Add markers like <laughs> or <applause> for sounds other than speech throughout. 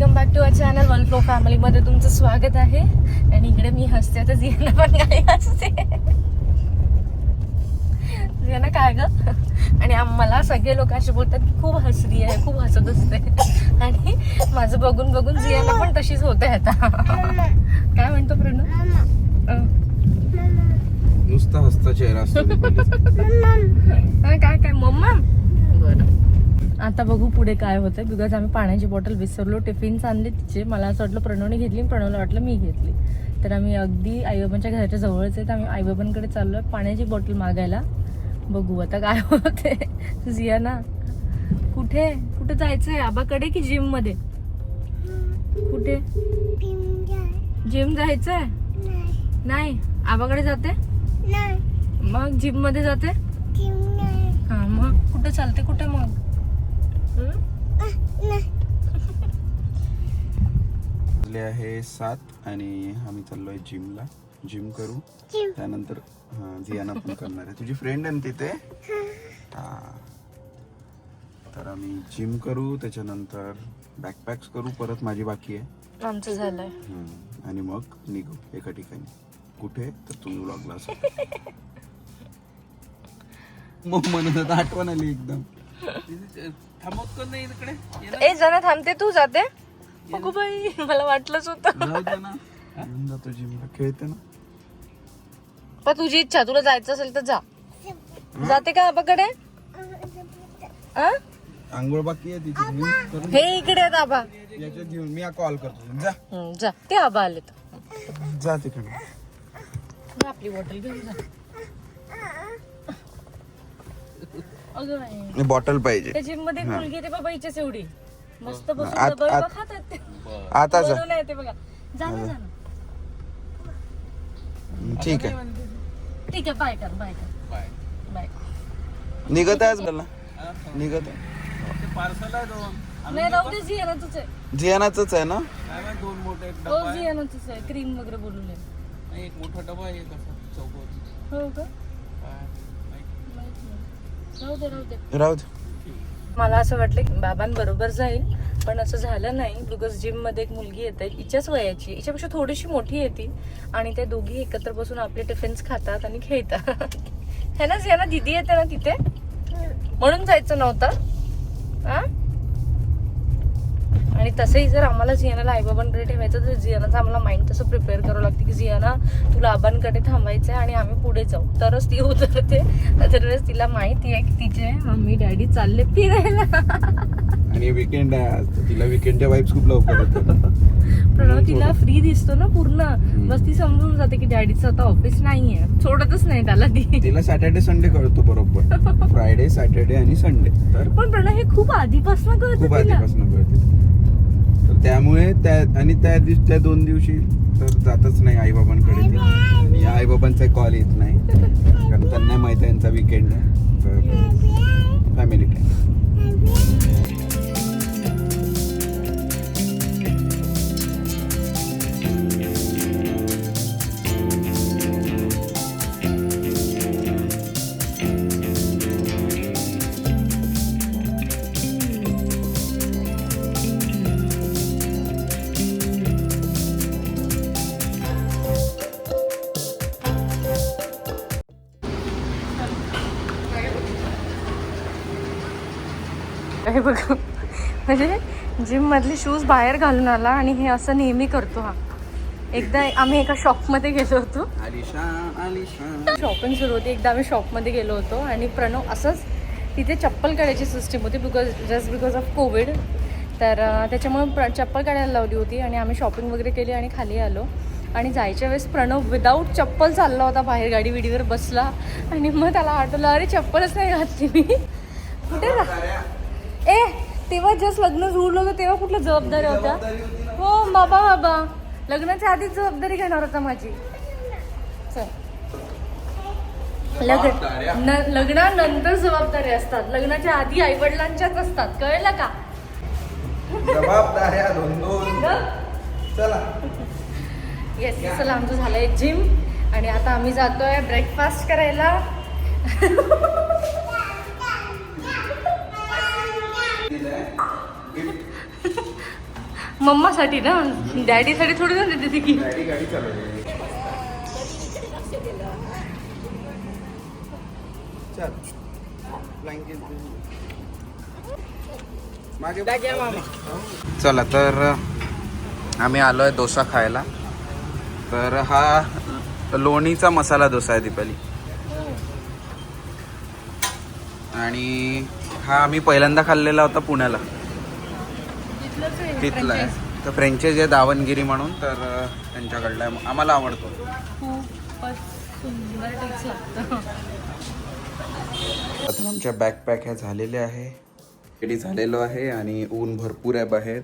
Welcome back to our channel one flow फॅमिलीमध्ये तुमचं स्वागत आहे. आणि इकडे मी हसते तर जियाना पण काय हसते. जियाना काय ग? आणि आम- मला सगळे लोक असे बोलतात की खूप हसरी आहे खूप हसत असते. आणि माझं बघून बघून जियाना पण तशीच होते आता. काय म्हणतो प्रणू? नुसता हसता चेहरा असतो. काय काय मम्मा? बरं. आता बघू पुढे काय होतंय. बिकॉज आम्ही पाण्याची बॉटल विसरलो टिफिन्स आणले तिचे. मला असं वाटलं प्रणवने घेतली प्रणवला वाटलं मी घेतली. तर आम्ही अगदी आईबाबांच्या घराच्या जवळच आहे तर आम्ही आईबाबांकडे चाललोय पाण्याची बॉटल मागायला. बघू आता काय होते जिया ना कुठे? कुठे जायचंय? आबाकडे की जिममध्ये? कुठे? जिम जायचंय? नाही. आबाकडे जाते? मग जिममध्ये जाते? हा मग कुठे चालते? कुठे मग? आहे सात आणि आम्ही चाललोय जिमला. जिम करू. त्यानंतर जियाना पण करणार आहे. तुझी फ्रेंड आहे ना तिथे? तर आम्ही जिम करू त्याच्यानंतर बॅकपॅक्स करू परत माझी बाकी आहे. आमचं झालंय. आणि मग निघू एका ठिकाणी. कुठे? तर तुम्ही ब्लॉगला असं. <laughs> मग म्हणत होता आठवण आली एकदम. थांबत का नाही इकडे. ये ना. ए जरा थांबते तू जाते. बघू बाई मला वाटलंच होतं. जाऊ दे ना. येऊन जातो जिमला खेळते ना. पण तुझी इच्छा तुला जायचं असेल तर जा. जाते का आबाकडे? आंघोळ बाकी आहे तिची घेऊन करून हे इकडे आहेत आबा. याच्यात घेऊन मी कॉल करतो. जा. हं, जा. ते आबा आलेत. जा तिकडे. आपली बॉटल घेऊन जा. <laughs> अगं बाई. बॉटल पाहिजे. त्या जिममध्ये एक मुलगी येते बाबा हिच्याच एवढी. मस्त बसून आत- डबल आत- खातात ते. आता जा बनवलं बघा. जा ना जा ना ठीक आहे. ठीक आहे बाय कर बाय कर. बाय. निघत आहेच मला निघत आहे. नाही राहू दे जियानाच आहे. जियानाच आहे ना? दोन मोठे एक हो जियानाच आहे. क्रीम वगैरे बोलून एक मोठा डबा आहे कसा चौकोन हो का? काय, माहीत माहीत नाही. राहू दे मला असं वाटलं की बाबांबरोबर जाईल पण असं झालं नाही बिकॉज जिममध्ये एक मुलगी येते हिच्याच वयाची हिच्यापेक्षा थोडीशी मोठी येते आणि ते दोघी एकत्र बसून आपले टिफिन्स खातात आणि खेळतात. है ना जियाना दिदी येते ना तिथे? म्हणून जायचं नव्हतं. हा? आणि तसंही जर आम्हाला जियानाला आईबाबांकडे ठेवायचं तर जियानाचं आम्हाला माइंड तसं प्रिपेअर करावं लागतं की जियाना तुला आबांकडे थांबायचं आहे आणि आम्ही पुढे जाऊ. तरच ती उतरते. अदरवेळेस तिला माहिती आहे की तिचे मम्मी डॅडी चालले फिरायला. आणि विकेंड आहे आज तिला विकेंडच्या वाईब्स खूप लवकर <laughs> प्रणव तिला फ्री दिसतो ना पूर्ण. बस ती समजून जाते की डॅडीचं आता ऑफिस नाहीये. सोडतच नाही त्याला ती. तिला सॅटर्डे संडे कळतो बरोबर. <laughs> फ्रायडे सॅटर्डे आणि संडे तर पण प्रणव हे खूप आधीपासून खूप कळतं तिला. आधीपासून कळते. त्यामुळे त्या आणि त्या दिवशी त्या दोन दिवशी तर जातच नाही आईबाबांकडे ती. आणि आईबाबांचा कॉल येत नाही. कारण त्यांना माहीत आहे यांचा विकेंड आहे. तर फॅमिली टाइम हे बघ. म्हणजे जिम मधले शूज बाहेर घालून आला आणि हे असं नेहमी करतो हा. एकदा आम्ही एका शॉपमध्ये गेलो होतो. शॉपिंग सुरू होती. एकदा आम्ही शॉपमध्ये गेलो होतो आणि प्रणव असंच तिथे चप्पल काढायची सिस्टीम होती because just because of covid तर त्याच्यामुळे प्र चप्पल काढायला लावली होती आणि आम्ही शॉपिंग वगैरे केली आणि खाली आलो. आणि जायच्या वेळेस प्रणव विदाऊट चप्पल चालला होता बाहेर गाडी विडीवर बसला. आणि मग त्याला आठवलं अरे चप्पलच नाही घातली मी. कुठे ए तेव्हा जस्ट लग्न जुळलं होतं तेव्हा कुठल्या जबाबदाऱ्या होत्या? हो बाबा बाबा. लग्नाच्या आधीच जबाबदारी घेणार होता माझी. चल. लग्न लग्नानंतर जबाबदारी असतात. लग्नाच्या आधी आई वडिलांच्याच असतात. कळलं का? जबाबदाऱ्या दोन दोन. <laughs> चला. येस चला आमचं झालंय जिम आणि आता आम्ही जातोय ब्रेकफास्ट करायला. <laughs> <laughs> मम्मासाठी ना? डॅडीसाठी थोडी ना देते ती की. गाडी गाडी चालवली चल. मागे चला तर आम्ही आलो आहे डोसा खायला. तर हा लोणीचा मसाला डोसा आहे दीपाली. आणि हा आम्ही पहिल्यांदा खाल्लेला होता पुण्याला. तिथला आहे. तर फ्रेंचेज आहे दावणगिरी म्हणून तर त्यांच्याकडला आहे. आम्हाला आवडतो. आता आमच्या बॅकपॅक ह्या झालेल्या आहे. रेडी झालेलो आहे आणि ऊन भरपूर आहे बाहेर.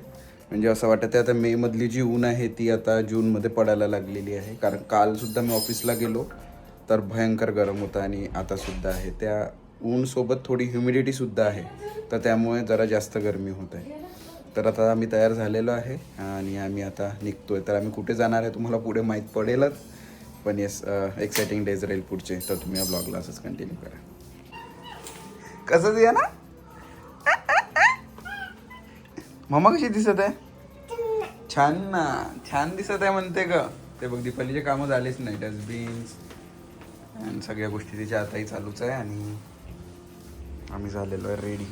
म्हणजे असं वाटतं आहे आता मे मधली जी ऊन आहे ती आता जूनमध्ये पडायला लागलेली आहे. कारण काल सुद्धा मी ऑफिसला गेलो तर भयंकर गरम होतं आणि आता सुद्धा आहे. त्या ऊन सोबत थोडी ह्युमिडिटी सुद्धा आहे. तर त्यामुळे जरा जास्त गरमी होत आहे. तर आता आम्ही तयार झालेलो आहे आणि आम्ही आता निघतोय. तर आम्ही कुठे जाणार आहे तुम्हाला पुढे माहीत पडेलच. पण येस एक्साइटिंग डेज राहील पुढचे. तर तुम्ही या ब्लॉगला असंच कंटिन्यू करा. कसं या ना? मम्मा कशी दिसत आहे? छान ना. छान दिसत आहे म्हणते ग. ते बघ दीपालीचे कामं झालेच नाही. डस्टबिन्स आणि सगळ्या गोष्टी तिच्या आताही चालूच आहे आणि आम्ही झालेलो आहे रेडी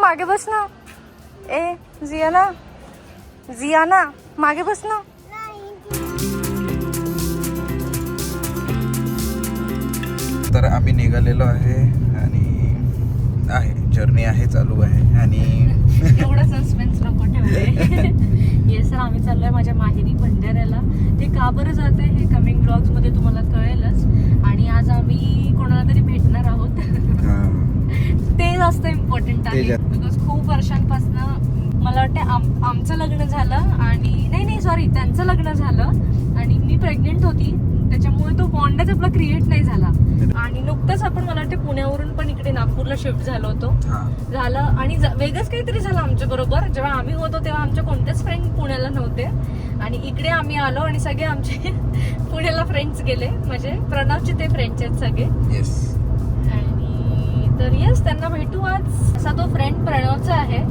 मागे बस ना. ए जियाना. जियाना मागे बस ना. तर आम्ही निघालेलो आहे आणि आहे जर्नी आहे चालू आहे. आणि एवढा सस्पेन्स नको ठेवले येस सर आम्ही चाललोय माझ्या माहेरी भंडाऱ्याला. ते का बरं जात आहे हे कमिंग ब्लॉग्समध्ये तुम्हाला कळेलच. आणि आज आम्ही कोणाला तरी भेटणार आहोत. ते जास्त इम्पॉर्टंट आहे. बिकॉज खूप वर्षांपासून मला वाटतं आम आमचं लग्न झालं आणि नाही नाही सॉरी त्यांचं लग्न झालं. आणि मी प्रेग्नेंट होती त्याच्यामुळे तो बॉन्डच आपला क्रिएट नाही झाला. आणि नुकतंच आपण मला वाटतं पुण्यावरून पण इकडे नागपूरला शिफ्ट झालो होतो. झालं. आणि वेगळंच काहीतरी झालं आमच्या बरोबर. जेव्हा आम्ही होतो तेव्हा आमच्या कोणतेच फ्रेंड पुण्याला नव्हते. आणि इकडे आम्ही आलो आणि सगळे आमचे <laughs> पुण्याला फ्रेंड्स गेले. म्हणजे प्रणवचे ते फ्रेंड्स आहेत सगळे. आणि तर येस त्यांना भेटू आज. असा तो फ्रेंड प्रणवचा आहे.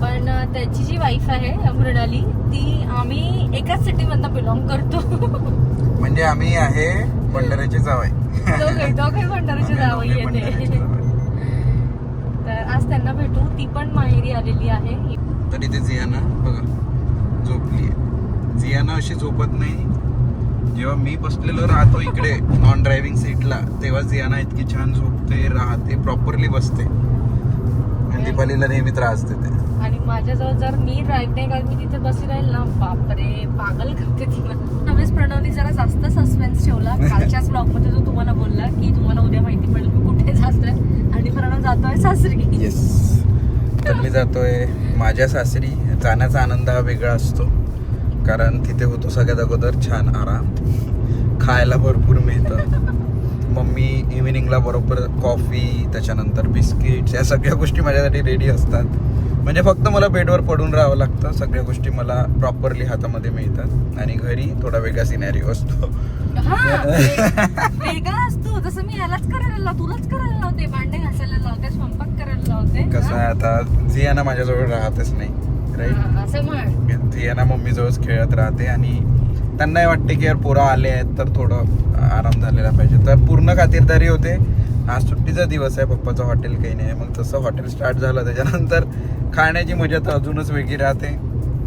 पण त्याची जी वाईफ आहे मृणाली ती आम्ही एकाच सिटी मधनं बिलॉंग करतो. म्हणजे आम्ही आहे भंडाऱ्याचे जावाय दोघे दोघे भंडाराचे जावई येते. तर आज त्यांना भेटू. ती पण माहेरी आलेली आहे. तर इथे जियाना बघा झोपली जियाना अशी झोपत नाही. जेव्हा मी बसलेलो राहतो इकडे नॉन ड्रायव्हिंग सीटला तेव्हा जियाना इतकी छान झोपते राहते प्रॉपरली बसते. आणि दीपालीला नेहमी त्रास देते. आणि माझ्याजवळ जर मी राहत नाही कारण मी तिथे बसी राहील ना? बापरे पागल करते तिला नवेच प्रणवनी जरा जास्त सस्पेन्स ठेवला. कालच्याच ब्लॉगमध्ये जो तुम्हाला बोलला की तुम्हाला उद्या माहिती पडेल मी कुठे जातोय आणि प्रणव जातोय सासरी. येस तर मी जातोय माझ्या सासरी. जाण्याचा आनंद हा वेगळा असतो. कारण तिथे होतो सगळ्यात अगोदर छान आराम. खायला भरपूर मिळतं. मम्मी इव्हिनिंगला बरोबर कॉफी त्याच्यानंतर बिस्किट्स या सगळ्या गोष्टी माझ्यासाठी रेडी असतात. म्हणजे फक्त मला बेडवर पडून राहावं लागतं. सगळ्या गोष्टी मला प्रॉपरली हातामध्ये मिळतात. आणि घरी थोडा वेगळा सिनॅरिओ असतो. हा <laughs> वेगळा असतो. जसं मी यालाच करायला लाव तुलाच करायला लावते. भांडे घासायला लावते स्वयंपाक करायला लावते. कसं आहे आता जियाना माझ्याजवळ राहतच नाही. राईट असं म्हण. मम्मीजवळच खेळत राहते. आणि त्यांनाही वाटते की यार पोरं आले आहेत तर थोडं आराम झालेला पाहिजे. तर पूर्ण खातिरदारी होते. आज सुट्टीचा दिवस आहे. पप्पाचं हॉटेल काही नाही. मग तसं हॉटेल स्टार्ट झालं. त्याच्यानंतर खाण्याची मजा तर अजूनच वेगळी राहते.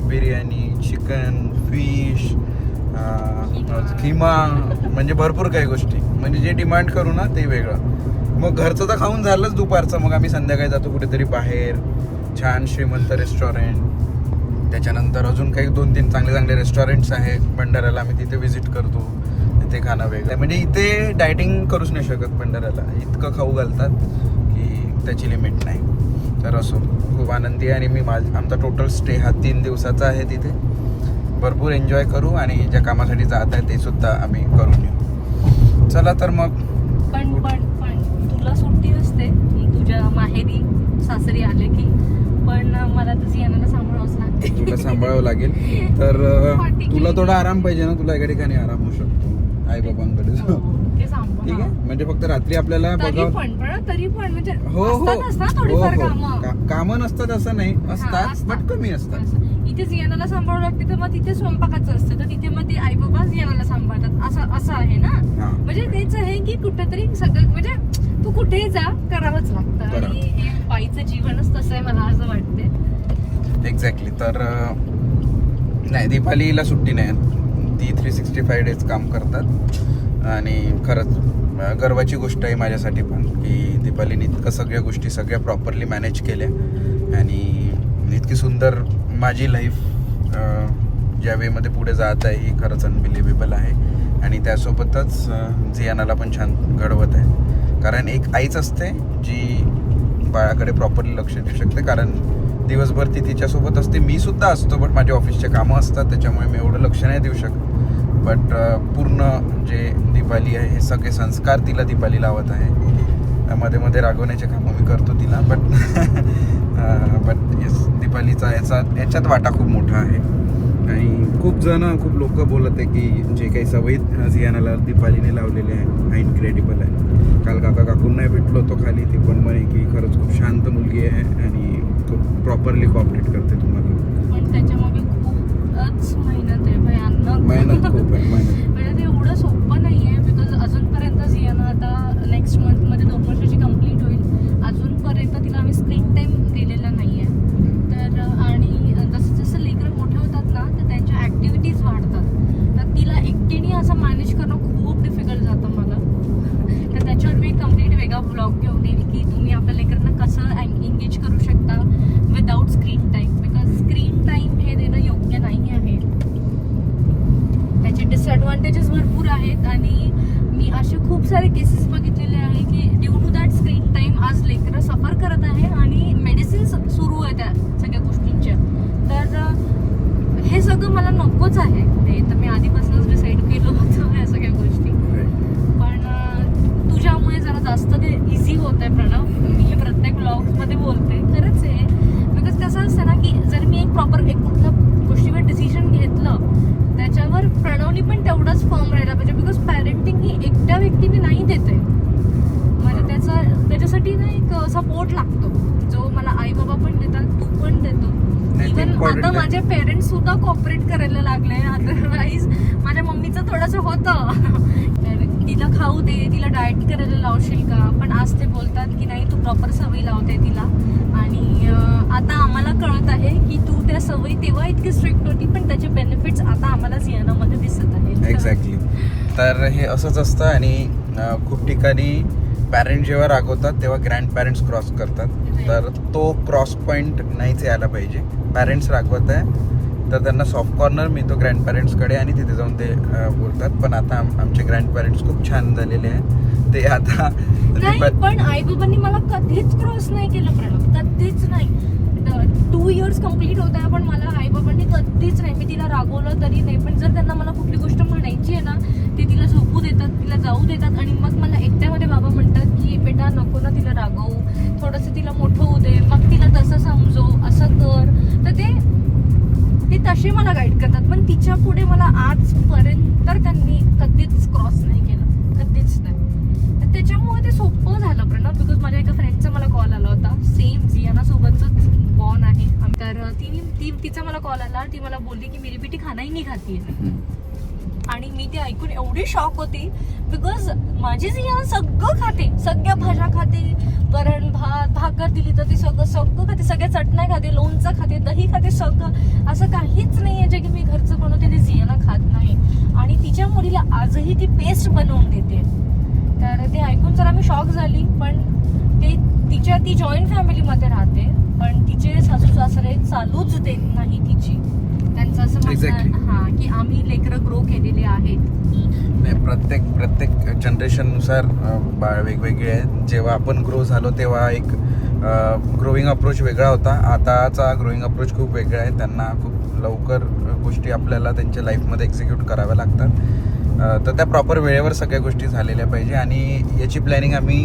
बिर्याणी चिकन फिश किमा म्हणजे भरपूर काही गोष्टी. म्हणजे जे डिमांड करू ना ते वेगळं. मग घरचं तर खाऊन झालंच दुपारचं. मग आम्ही संध्याकाळी जातो कुठेतरी बाहेर. छान श्रीमंत रेस्टॉरंट त्याच्यानंतर अजून काही दोन तीन चांगले चांगले रेस्टॉरंट्स आहेत. भंडाऱ्याला आम्ही तिथे व्हिजिट करतो. तिथे खाणं वेगळं. म्हणजे इथे डायटिंग करूच नाही शकत भंडाऱ्याला. इतकं खाऊ घालतात की त्याची लिमिट नाही. तर असो खूप आनंदी आणि मी माझ आमचा टोटल स्टे हा तीन दिवसाचा आहे तिथे. भरपूर एन्जॉय करू आणि ज्या कामासाठी जात आहे ते सुद्धा आम्ही करून येऊ चला तर मग. पण पण पण तुला सुट्टी असते. तुझ्या माहेरी सासरी आले की. पण मला तर जियानाला सांभाळावं तुला सांभाळावं लागेल. <laughs> तर तुला थोडा आराम पाहिजे ना? तुला एका ठिकाणी आराम होऊ शकतो. आई बाबांकडे हो. ठीक आहे? म्हणजे फक्त रात्री आपल्याला तरी बघावं पण पण तरी पण म्हणजे हो हो. असतातच ना हो थोडीफार हो. कामं. का- कामं नसतात असं नाही. असतात असतात. बट कमी असतात. असं. इथे जियानाला सांभाळू लागते तर मग तिथे स्वयंपाकाचं असतं. तर तिथे मग ते आई बाबा जियानाला सांभाळतात. असं असं आहे ना? हा. म्हणजे तेच आहे की कुठेतरी सगळं म्हणजे तू कुठेही जा करावंच लागतं. आणि हे बाईचं जीवनच तसं आहे मला असं वाटते एक्झॅक्टली तर अं, नाही दीपालीला सुट्टी नाही. ती थ्री सिक्स्टी फाय डेज काम करतात. आणि खरंच गर्वाची गोष्ट आहे माझ्यासाठी पण की दीपालीने इतकं सगळ्या गोष्टी सगळ्या प्रॉपरली मॅनेज केल्या. आणि इतकी सुंदर माझी लाईफ ज्या वेमध्ये पुढे जात आहे ही खरंच अनबिलिव्हेबल आहे. आणि त्यासोबतच जियानाला पण छान घडवत आहे. कारण एक आईच असते जी बाळाकडे प्रॉपरली लक्ष देऊ शकते. कारण दिवसभर ती तिच्यासोबत असते. मी सुद्धा असतो बट माझे ऑफिसचे कामं असतात त्याच्यामुळे मी एवढं लक्ष नाही देऊ शकत. बट पूर्ण जे दीपाली आहे हे सगळे संस्कार तिला दीपाली लावत आहे. मध्ये मध्ये रागवण्याचे कामं मी करतो तिला बट बट येस दीपालीचा याचा याच्यात वाटा खूप मोठा आहे. आणि खूप जण खूप लोक बोलत आहे की जे काही सवयी झियानाला दीपालीने लावलेले आहे इनक्रेडिबल आहे. काल काका काकूंना भेटलो होतो खाली ती पण म्हणे की खरंच खूप शांत मुलगी आहे आणि खूप प्रॉपरली कॉपरेट करते तुम्हाला. पण त्याच्यामागे खूपच मेहनत आहे भयानक. मेहनत खूप आहे मेहनत. ते एवढं सोपं नाही आहे बिकॉज अजूनपर्यंत जियाना आता नेक्स्ट मंथमध्ये दोन वर्षाची कंप्लीट होईल. अजूनपर्यंत तिला आम्ही स्क्रीन टाईम दिलेला नाही आहे तर आणि जसं जसं लेकरं मोठे होतात ना तर त्यांच्या ॲक्टिव्हिटीज वाढतात. तर तिला एकटीने असं मॅनेज करणं खूप डिफिकल्ट जातं मला तर त्याच्यावर मी कंप्लीट वेगळा ब्लॉग घेऊन येईल की तुम्ही आपल्या लेकरांना कसं एंगेज करू शकता without screen time because screen time हे देणं योग्य नाही आहे त्याचे डिसएडव्हान्टेजेस भरपूर आहेत आणि मी असे खूप सारे केसेस बघितलेले आहे की due to that screen time आज लेकरं सफर करत आहे आणि मेडिसिन्स सुरू आहे त्या सगळ्या गोष्टींच्या. तर हे सगळं मला नकोच आहे. हे तर मी आधीपासूनच डिसाईड केलं होतं ह्या सगळ्या गोष्टी. पण तुझ्यामुळे जरा जास्त ते इझी होत आहे प्रणव. मी प्रत्येक ब्लॉग्समध्ये बोलते. खरंच आहे. बिकॉज कसं असतं ना की जर मी एक प्रॉपर एक कुठलं गोष्टीवर डिसिजन घेतलं त्याच्यावर प्रणवनी पण तेवढंच फर्म राहायला पाहिजे. बिकॉज पॅरेंटिंग ही एकट्या व्यक्तीने नाही देते म्हणजे त्याचा त्याच्यासाठी ना एक सपोर्ट लागतो. जो मला आई बाबा पण देतात तू पण देतो. इवन आता. माझे पेरेंट्स सुद्धा कॉपरेट करायला लागले. <laughs> अदरवाईज माझ्या मम्मीचं थोडंसं होतं. <laughs> तिला खाऊ दे तिला डाएट करायला लावशील का? पण आज ते बोलतात की नाही तू प्रॉपर सवय लावते तिला. आणि आता आम्हाला कळत आहे की तू त्या सवयी तेव्हा इतकी स्ट्रिक्ट होती पण त्याचे बेनिफिट्स आता आम्हाला जियानामध्ये दिसत आहेत. एक्झॅक्टली तर हे असंच असतं आणि खूप ठिकाणी पॅरेंट जेव्हा रागवतात तेव्हा ग्रँड पॅरेंट्स क्रॉस करतात तर तो क्रॉस पॉईंट नाहीच यायला पाहिजे. पॅरेंट्स रागवत आहे तर त्यांना सॉफ्ट कॉर्नर मिळतो ग्रँड पॅरेंट्सकडे आणि तिथे जाऊन ते बोलतात. पण आता आम- आमचे ग्रँड पॅरेंट्स खूप छान झालेले आहे ते आता पण आई बाबांनी मला कधीच क्रॉस नाही केलं प्रणव. कधीच नाही. टू इयर्स कंप्लीट होत आहे पण मला आई बाबांनी कधीच नाही. मी तिला रागवलं तरी नाही. पण जर त्यांना मला कुठली गोष्ट म्हणायची आहे ना ते तिला झोपू देतात तिला जाऊ देतात. आणि मग मला एकट्यामध्ये बाबा म्हणतात की बेटा नको ना तिला रागवू. थोडंसं तिला मोठं होऊ दे. मग तिला तसं समजव असं कर. तर ते ते तसे मला गाईड करतात. पण तिच्या पुढे मला आजपर्यंत तर त्यांनी कधीच क्रॉस नाही केलं. कधीच नाही. तर त्याच्यामुळे ते सोपं झालं प्रणव बिकॉज माझ्या एका फ्रेंडचा मला कॉल आला होता. सेम जियाना सोबतच बॉन आहे. तर तिने ती तिचा मला कॉल आला. ती मला बोलली की मिरी पिठी खाना ही नाही खाती आणि मी ते ऐकून एवढी शॉक होती. बिकॉज माझी जिया सगळं खाते सगळ्या भाज्या खाते वरण भात भाकर दिली तर ती सगळं सगळं खाते सगळ्या चटण्या खाते लोणचं खाते दही खाते सगळं. असं काहीच नाही आहे जे की मी घरचं बनवते ते जियाला खात नाही. आणि तिच्या मुलीला आजही ती पेस्ट बनवून देते. तर ते ऐकून जरा मी शॉक झाली पण तिच्या ती जॉईंट फॅमिलीमध्ये राहते पण तिचे सासू सासरे चालूच देत नाही तिची. त्यांचं असं म्हणणं Exactly. हा की आम्ही लेकरं ग्रो केलेले आहेत. नाही प्रत्येक प्रत्येक जनरेशननुसार बाळ वेगवेगळे आहेत. जेव्हा आपण ग्रो झालो तेव्हा एक ग्रोईंग अप्रोच वेगळा होता. आताचा ग्रोईंग अप्रोच खूप वेगळा आहे. त्यांना खूप लवकर गोष्टी आपल्याला त्यांच्या लाईफमध्ये एक्झिक्यूट कराव्या लागतात. तर त्या प्रॉपर वेळेवर सगळ्या गोष्टी झालेल्या पाहिजे आणि याची प्लॅनिंग आम्ही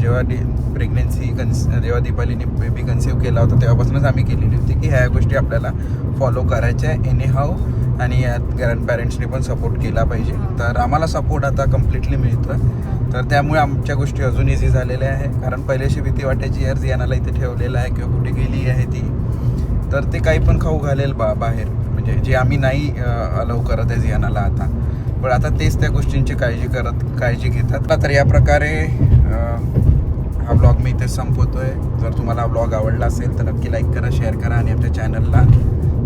जेव्हा डी प्रेग्नेन्सी कन्स जेव्हा दीपालीने बेबी कन्सिव्ह केला होता तेव्हापासूनच आम्ही केलेली होती की ह्या गोष्टी आपल्याला फॉलो करायच्या एनी हाव आणि यात ग्रँड पॅरेंट्सने पण सपोर्ट केला पाहिजे. तर आम्हाला सपोर्ट आता कम्प्लिटली मिळतो तर त्यामुळे आमच्या गोष्टी अजून इझी झालेल्या आहे. कारण पहिल्याशी भीती वाटायची यार जियानाला इथे ठेवलेलं आहे किंवा कुठे गेली आहे ती? तर ते काही पण खाऊ घालेल बा बाहेर. म्हणजे जे आम्ही नाही अलाव करत आहे जियानाला आता. पण आता तेच त्या गोष्टींची काळजी करत काळजी घेतात. तर या प्रकारे हा ब्लॉग मी इथे संपवतोय. जर तुम्हाला हा ब्लॉग आवडला असेल तर नक्की लाईक करा शेअर करा आणि आपल्या चॅनलला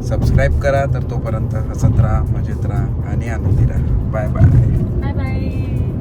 सबस्क्राईब करा. तर तोपर्यंत हसत राहा मजेत राहा आणि आनंदी राहा. Bye bye bye bye